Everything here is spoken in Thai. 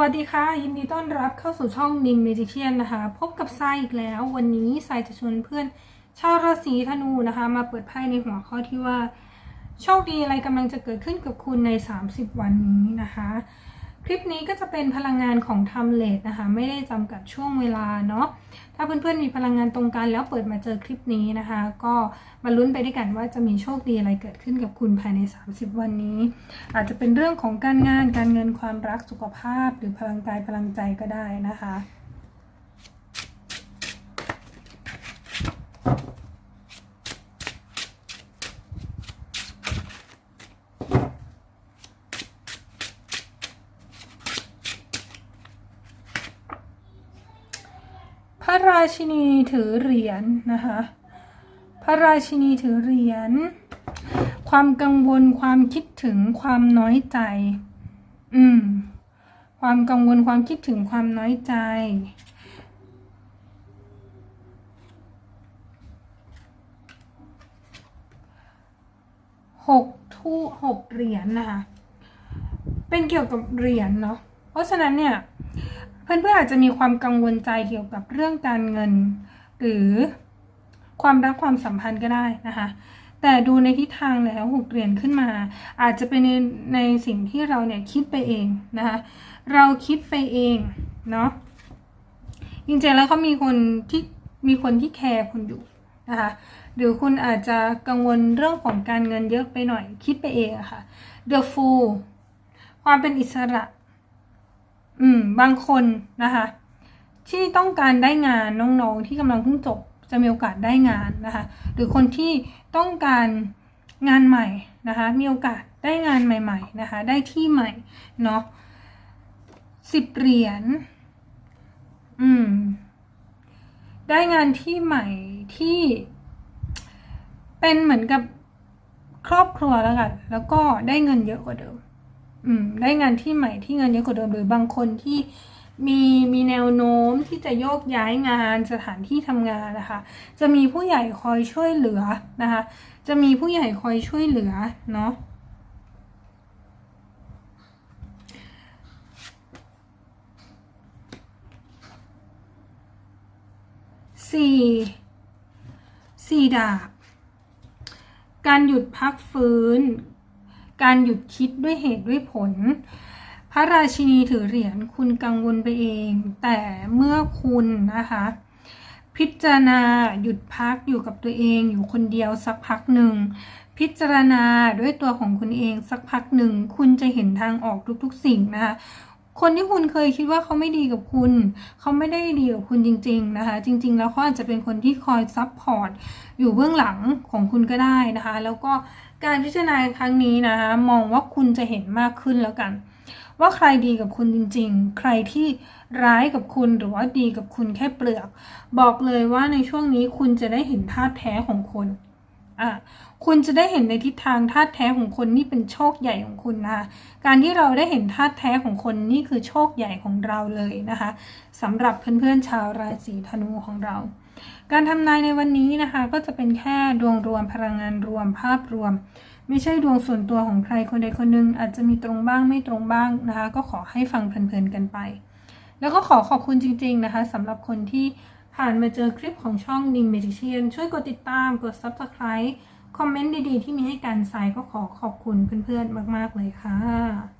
วัสดีค่ะ ยินดีต้อนรับเข้าสู่ช่องนิมเมจิเชียนนะคะ พบกับไซอีกแล้ววันนี้ไซจะชวนเพื่อนชาวราศีธนูนะคะ มาเปิดไพ่ในหัวข้อที่ว่า โชคดีอะไรกำลังจะเกิดขึ้นกับคุณใน 30 วันนี้นะคะ คลิปนี้ก็จะเป็นพลังงานของทำเล t นะคะ ไม่ได้จำกัดช่วงเวลาเนาะ ถ้าเพื่อนๆมีพลังงานตรงกันแล้วเปิดมาเจอคลิปนี้นะคะ ก็มาลุ้นไปด้วยกันว่าจะมีโชคดีอะไรเกิดขึ้นกับคุณภายใน 30 วันนี้ อาจจะเป็นเรื่องของการงาน การเงินความรักสุขภาพ หรือพลังกายพลังใจก็ได้นะคะ ระราชินีถือเหรียญนะคะ พระราชินีถือเหรียญ ความกังวลความคิดถึงความน้อยใจ อืม ความกังวลความคิดถึงความน้อยใจ หกทู่หกเหรียญนะคะ เป็นเกี่ยวกับเหรียญเนาะ เพราะฉะนั้นเนี่ย เพื่อนๆอาจจะมีความกังวลใจเกี่ยวกับเรื่องการเงิน หรือความรักความสัมพันธ์ก็ได้นะคะ แต่ดูในทิศทางแล้วหกเหรียญขึ้นมา อาจจะเป็นในในสิ่งที่เราเนี่ยคิดไปเองนะคะเราคิดไปเองเนาะจริงๆแล้วเขามีคนที่มีคนที่แคร์คุณอยู่นะคะหรือคุณอาจจะกังวลเรื่องของการเงินเยอะไปหน่อยคิดไปเองอะค่ะ The Fool ความเป็นอิสระ อืม บางคนนะคะ ที่ต้องการได้งานน้องๆที่กำลังเพิ่งจบจะมีโอกาสได้งานนะคะ หรือคนที่ต้องการงานใหม่นะคะ มีโอกาสได้งานใหม่ ๆนะคะ ได้ที่ใหม่เนาะสิบเหรียญ อืม ได้งานที่ใหม่ที่ เป็นเหมือนกับครอบครัวแล้วกัน แล้วก็ได้เงินเยอะกว่าเดิม อืมได้งานที่ใหม่ที่เงินเยอะกว่าเดิมหรือบางคนที่มีมีแนวโน้มที่จะโยกย้ายงานสถานที่ทำงานนะคะ จะมีผู้ใหญ่คอยช่วยเหลือนะคะ จะมีผู้ใหญ่คอยช่วยเหลือเนาะสี่สี่ดาบ การหยุดพักฟื้น การหยุดคิดด้วยเหตุด้วยผล พระราชินีถือเหรียญคุณกังวลไปเอง แต่เมื่อคุณนะคะ พิจารณาหยุดพักอยู่กับตัวเองอยู่คนเดียวสักพักหนึ่ง พิจารณาด้วยตัวของคุณเองสักพักหนึ่ง คุณจะเห็นทางออกทุกๆสิ่งนะคะ คนที่คุณเคยคิดว่าเขาไม่ดีกับคุณ เขาไม่ได้ดีกับคุณจริง ๆนะคะ จริง ๆ แล้วเขาอาจจะเป็นคนที่คอยซับพอร์ตอยู่เบื้องหลังของคุณก็ได้นะคะ แล้วก็การพิจารณาครั้งนี้นะคะมองว่าคุณจะเห็นมากขึ้นแล้วกัน ว่าใครดีกับคุณจริง ๆ ใครที่ร้ายกับคุณหรือว่าดีกับคุณแค่เปลือก บอกเลยว่าในช่วงนี้คุณจะได้เห็นท่าแท้ของคน อะคุณจะได้เห็นในทิศทางท่าแท้ของคนนี่เป็นโชคใหญ่ของคุณนะคะการที่เราได้เห็นท่าแท้ของคนนี่คือโชคใหญ่ของเราเลยนะคะสำหรับเพื่อนๆชาวราศีธนูของเรา การทำนายในวันนี้นะคะ ก็จะเป็นแค่ดวงรวมพลังงานรวมภาพรวม ไม่ใช่ดวงส่วนตัวของใครคนใดคนหนึ่งอาจจะมีตรงบ้างไม่ตรงบ้างนะคะ ก็ขอให้ฟังเพลินๆกันไป แล้วก็ขอขอบคุณจริง ๆนะคะสำหรับคนที่ ผ่านมาเจอคลิปของช่อง Nim Magician ช่วยกดติดตาม กด Subscribe คอมเมนต์ดีๆ ที่มีให้การสายก็ขอขอบคุณเพื่อนๆ มากๆ เลยค่ะ